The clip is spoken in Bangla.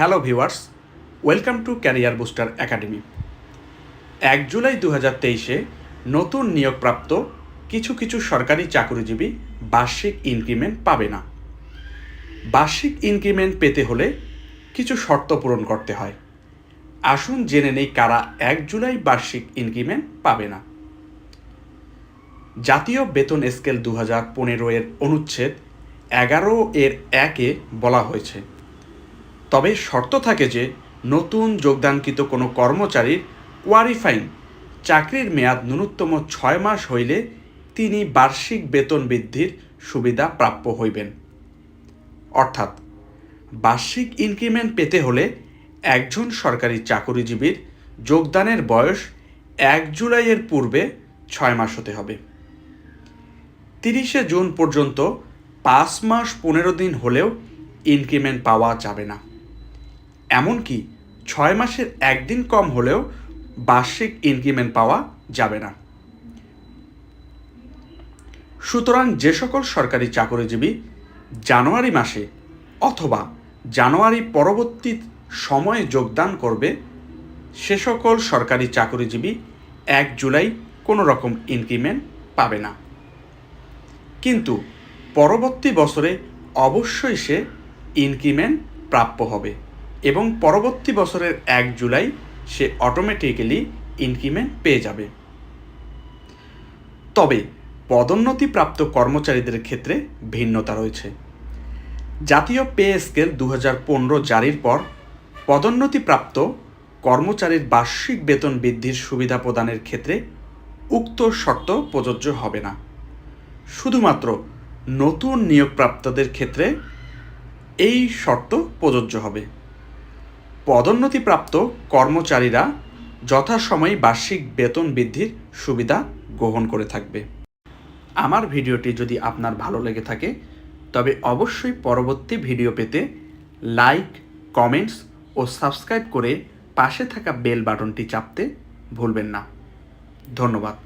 Hello viewers welcome to career booster academy এক জুলাই দু হাজার তেইশে নতুন নিয়োগপ্রাপ্ত কিছু কিছু সরকারি চাকরিজীবী বার্ষিক ইনক্রিমেন্ট পাবে না। বার্ষিক ইনক্রিমেন্ট পেতে হলে কিছু শর্ত পূরণ করতে হয়। আসুন জেনে নেই কারা এক জুলাই বার্ষিক ইনক্রিমেন্ট পাবে না। জাতীয় বেতন স্কেল দু হাজার পনেরো এর অনুচ্ছেদ এগারো এর একে বলা হয়েছে। তবে শর্ত থাকে যে নতুন যোগদানকৃত কোনো কর্মচারীর কোয়ারিফাইং চাকরির মেয়াদ ন্যূনতম ছয় মাস হইলে তিনি বার্ষিক বেতন বৃদ্ধির সুবিধা প্রাপ্য হইবেন। অর্থাৎ বার্ষিক ইনক্রিমেন্ট পেতে হলে একজন সরকারি চাকরিজীবীর যোগদানের বয়স এক জুলাইয়ের পূর্বে ছয় মাস হতে হবে। তিরিশে জুন পর্যন্ত পাঁচ মাস পনেরো দিন হলেও ইনক্রিমেন্ট পাওয়া যাবে না। এমনকি ছয় মাসের একদিন কম হলেও বার্ষিক ইনক্রিমেন্ট পাওয়া যাবে না। সুতরাং যে সকল সরকারি চাকরিজীবী জানুয়ারি মাসে অথবা জানুয়ারি পরবর্তী সময়ে যোগদান করবে, সে সকল সরকারি চাকরিজীবী এক জুলাই কোনো রকম ইনক্রিমেন্ট পাবে না। কিন্তু পরবর্তী বছরে অবশ্যই সে ইনক্রিমেন্ট প্রাপ্য হবে। এবং পরবর্তী বছরের এক জুলাই সে অটোমেটিক্যালি ইনক্রিমেন্ট পেয়ে যাবে। তবে পদোন্নতিপ্রাপ্ত কর্মচারীদের ক্ষেত্রে ভিন্নতা রয়েছে। জাতীয় পে স্কেল দু হাজার পনেরো জারির পর পদোন্নতিপ্রাপ্ত কর্মচারীর বার্ষিক বেতন বৃদ্ধির সুবিধা প্রদানের ক্ষেত্রে উক্ত শর্ত প্রযোজ্য হবে না। শুধুমাত্র নতুন নিয়োগপ্রাপ্তদের ক্ষেত্রে এই শর্ত প্রযোজ্য হবে। পদোন্নতিপ্রাপ্ত কর্মচারীরা যথাসময়ে বার্ষিক বেতন বৃদ্ধির সুবিধা গ্রহণ করে থাকবে। আমার ভিডিওটি যদি আপনার ভালো লেগে থাকে, তবে অবশ্যই পরবর্তী ভিডিও পেতে লাইক, কমেন্টস ও সাবস্ক্রাইব করে পাশে থাকা বেল বাটনটি চাপতে ভুলবেন না। ধন্যবাদ।